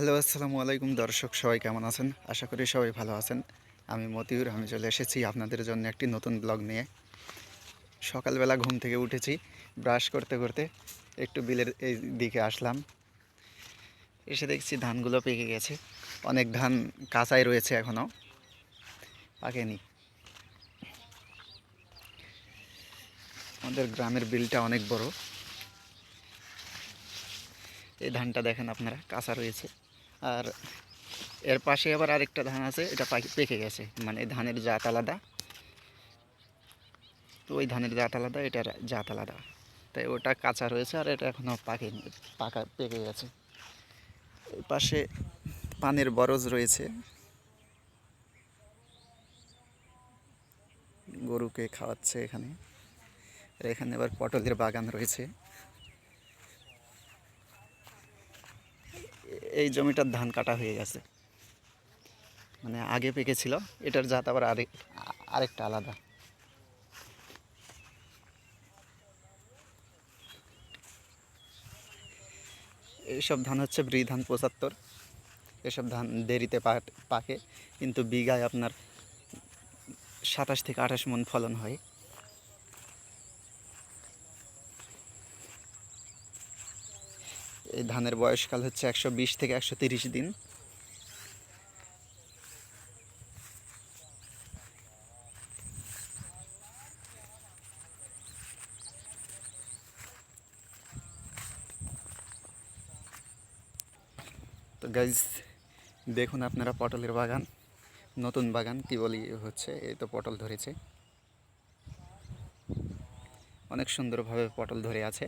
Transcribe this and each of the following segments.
Hello, আসসালামু আলাইকুম দর্শক, সবাই কেমন আছেন? আশা করি সবাই ভালো আছেন। আমি মতিউর, আমি চলে এসেছি আপনাদের জন্য একটি নতুন ব্লগ নিয়ে। সকালবেলা ঘুম থেকে উঠেছি ব্রাশ করতে করতে একটু বিলের এই দিকে আসলাম। এসে দেখছি ধানগুলো পেকে গেছে। অনেক ধান কাঁচাই রয়েছে এখনও পাকেনি। আমাদের গ্রামের বিলটা অনেক বড়। এই ধানটা দেখেন আপনারা, কাঁচা রয়েছে। আর এর পাশে আবার আরেকটা ধান আছে, এটা পাকে- পেকে গেছে। মানে ধানের জাত আলাদা। তো ওই ধানের জাত আলাদা, এটার জাত আলাদা। তাই ওটা কাঁচা রয়েছে আর এটা এখনও পাকেনি, পাকা, পেকে গেছে। এই পাশে পানের বরজ রয়েছে। গরুকে খাওয়াচ্ছে এখানে। আর এখানে আবার পটলের বাগান রয়েছে। এই জমিটার ধান কাটা হয়ে গেছে। মানে আগে পেকেছিল এটার জাত আবার আরেক আরেকটা আলাদা। এইসব ধান হচ্ছে ব্রি ধান পঁচাত্তর। এসব ধান দেরিতে পাকে, কিন্তু বিঘায় আপনার সাতাশ থেকে আঠাশ মন ফলন হয়। এই ধানের বয়সকাল হচ্ছে একশো বিশ থেকে একশো দিন। তো গাইজ দেখুন আপনারা পটলের বাগান, নতুন বাগান কি বলি হচ্ছে, এই তো পটল ধরেছে। অনেক সুন্দরভাবে পটল ধরে আছে।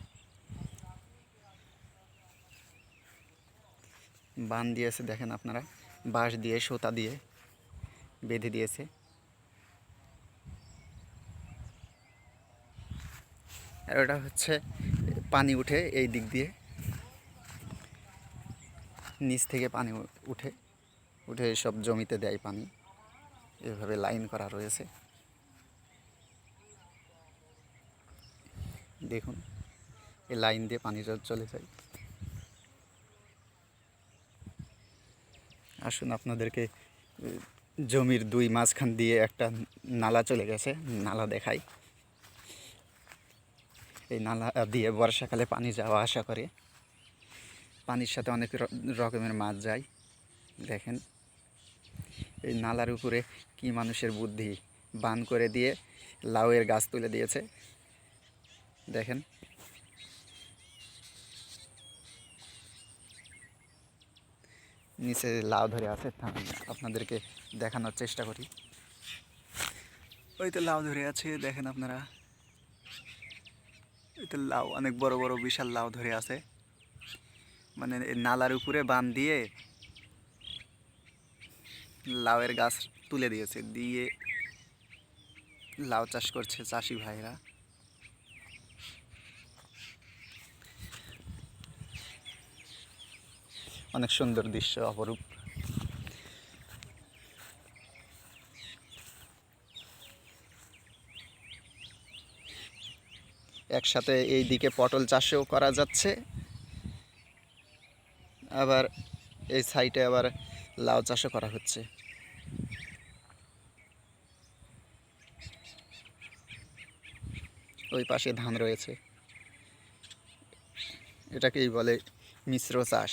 বান দিয়েছে, দেখেন আপনারা। বাঁশ দিয়ে, সুতা দিয়ে বেঁধে দিয়েছে। আর ওটা হচ্ছে পানি উঠে এই দিক দিয়ে। নিচ থেকে পানি উঠে উঠে সব জমিতে দেয় পানি। এভাবে লাইন করা রয়েছে। দেখুন, এই লাইন দিয়ে পানি চলে যায়। আসুন আপনাদেরকে জমির দুই মাঝখান দিয়ে একটা নালা চলে গেছে, নালা দেখাই। এই নালা দিয়ে বর্ষাকালে পানি যাওয়া আসা করে। পানির সাথে অনেক রকমের মাছ যায়, দেখেন। এই নালার উপরে কি মানুষের বুদ্ধি, বান করে দিয়ে লাউয়ের গাছ তুলে দিয়েছে, দেখেন। নিচে লাউ ধরে আছে আপনাদেরকে দেখানোর চেষ্টা করি। ওই তো লাউ ধরে আছে, দেখেন আপনারা। ওই তো লাউ, অনেক বড় বড় বিশাল লাউ ধরে আছে। মানে নালার উপরে বান দিয়ে লাউয়ের গাছ তুলে দিয়েছে, দিয়ে লাউ চাষ করছে চাষি ভাইরা। অনেক সুন্দর দৃশ্য, অপরূপ। একসাথে এই দিকে পটল চাষও করা যাচ্ছে। আবার এই সাইডে আবার লাউ চাষও করা হচ্ছে। ওই পাশে ধান রয়েছে। এটাকেই বলে মিশ্র চাষ।